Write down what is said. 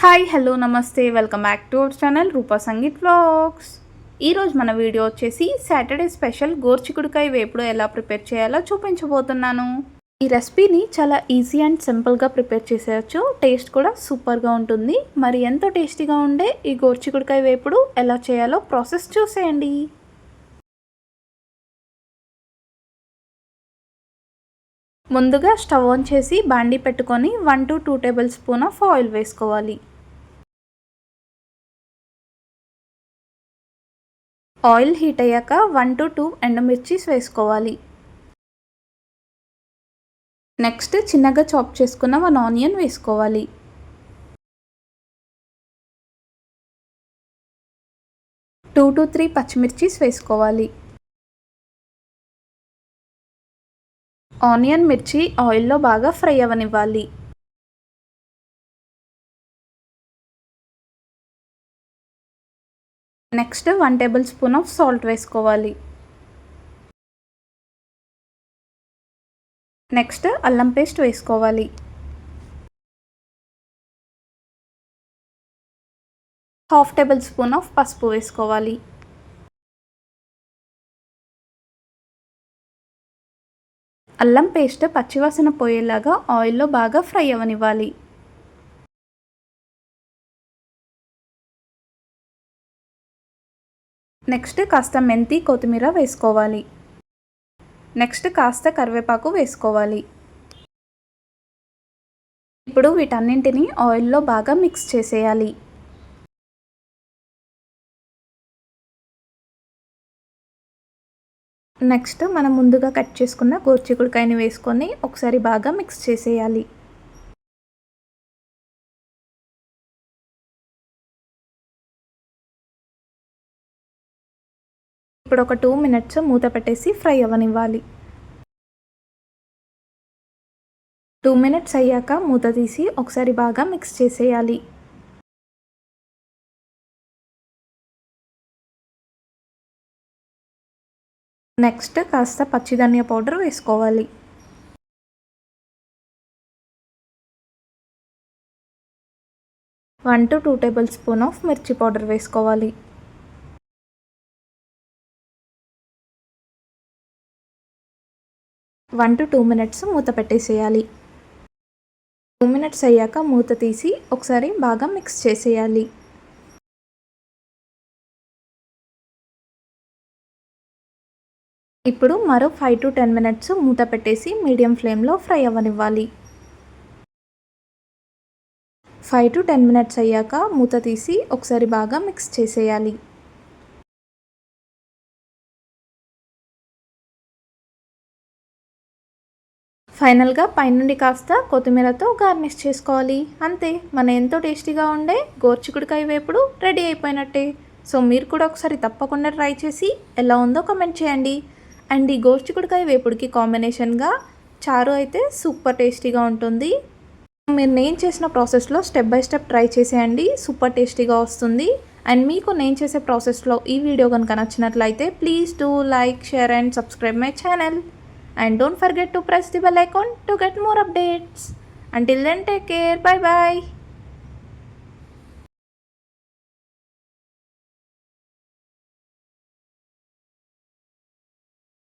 Hi hello నమస్తే welcome back to our channel Roopa Sangeet vlogs. ఈరోజు మన video వచ్చేసి సాటర్డే స్పెషల్ గోర్చికుడికాయ వేపుడు ఎలా ప్రిపేర్ చేయాలో చూపించబోతున్నాను. ఈ రెసిపీని చాలా ఈజీ అండ్ సింపుల్గా ప్రిపేర్ చేసేయచ్చు. టేస్ట్ కూడా సూపర్గా ఉంటుంది. మరి ఎంతో టేస్టీగా ఉండే ఈ గోర్చికుడికాయ వేపుడు ఎలా చేయాలో ప్రాసెస్ చూసేయండి. ముందుగా స్టవ్ ఆన్ చేసి బాండీ పెట్టుకొని one to two tablespoon of oil వేసుకోవాలి. ఆయిల్ హీట్ అయ్యాక వన్ టు టూ ఎండుమిర్చీస్ వేసుకోవాలి. నెక్స్ట్ చిన్నగా చాప్ చేసుకున్న వన్ ఆనియన్ వేసుకోవాలి. టూ టు త్రీ పచ్చిమిర్చీస్ వేసుకోవాలి. ఆనియన్ మిర్చి ఆయిల్లో బాగా fry అవ్వనివ్వాలి next one tablespoon of salt వేసుకోవాలి. నెక్స్ట్ అల్లం పేస్ట్ వేసుకోవాలి. హాఫ్ టేబుల్ స్పూన్ ఆఫ్ పసుపు వేసుకోవాలి. అల్లం పేస్ట్ పచ్చివాసన పోయేలాగా ఆయిల్లో బాగా ఫ్రై అవ్వనివ్వాలి నెక్స్ట్ కాస్త మెంతి కొత్తిమీర వేసుకోవాలి. నెక్స్ట్ కాస్త కరివేపాకు వేసుకోవాలి. ఇప్పుడు వీటన్నింటినీ ఆయిల్లో బాగా మిక్స్ చేసేయాలి. నెక్స్ట్ మనం ముందుగా కట్ చేసుకున్న గోర్చికుడికాయని వేసుకొని ఒకసారి బాగా మిక్స్ చేసేయాలి. ఇప్పుడు ఒక టూ మినిట్స్ మూత పెట్టేసి ఫ్రై అవ్వనివ్వాలి. టూ మినిట్స్ అయ్యాక మూత తీసి ఒకసారి బాగా మిక్స్ చేసేయాలి. నెక్స్ట్ కాస్త పచ్చిధనియా పౌడర్ వేసుకోవాలి. One to two tablespoon of మిర్చి పౌడర్ వేసుకోవాలి. వన్ టు టూ మినిట్స్ మూత పెట్టేసేయాలి. టూ మినిట్స్ అయ్యాక మూత తీసి ఒకసారి బాగా మిక్స్ చేసేయాలి. ఇప్పుడు మరో ఫైవ్ టు టెన్ మినిట్స్ మూత పెట్టేసి మీడియం ఫ్లేమ్లో ఫ్రై అవ్వనివ్వాలి. ఫైవ్ టు టెన్ మినిట్స్ అయ్యాక మూత తీసి ఒకసారి బాగా మిక్స్ చేసేయాలి. ఫైనల్గా పైనుండి కాస్త కొత్తిమీరతో గార్నిష్ చేసుకోవాలి. అంతే మన ఎంతో టేస్టీగా ఉండే గోర్చికుడికాయ వేపుడు రెడీ అయిపోయినట్టే. సో మీరు కూడా ఒకసారి తప్పకుండా ట్రై చేసి ఎలా ఉందో కమెంట్ చేయండి. అండ్ ఈ గోర్చికుడికాయ వేపుడికి కాంబినేషన్గా చారు అయితే సూపర్ టేస్టీగా ఉంటుంది. మీరు నేను చేసిన ప్రాసెస్లో స్టెప్ బై స్టెప్ ట్రై చేసేయండి సూపర్ టేస్టీగా వస్తుంది. అండ్ మీకు నేను చేసే ప్రాసెస్లో ఈ వీడియో కనుక నచ్చినట్లయితే please do like share and subscribe my channel. and don't forget to press the bell icon to get more updates. Until then take care bye bye.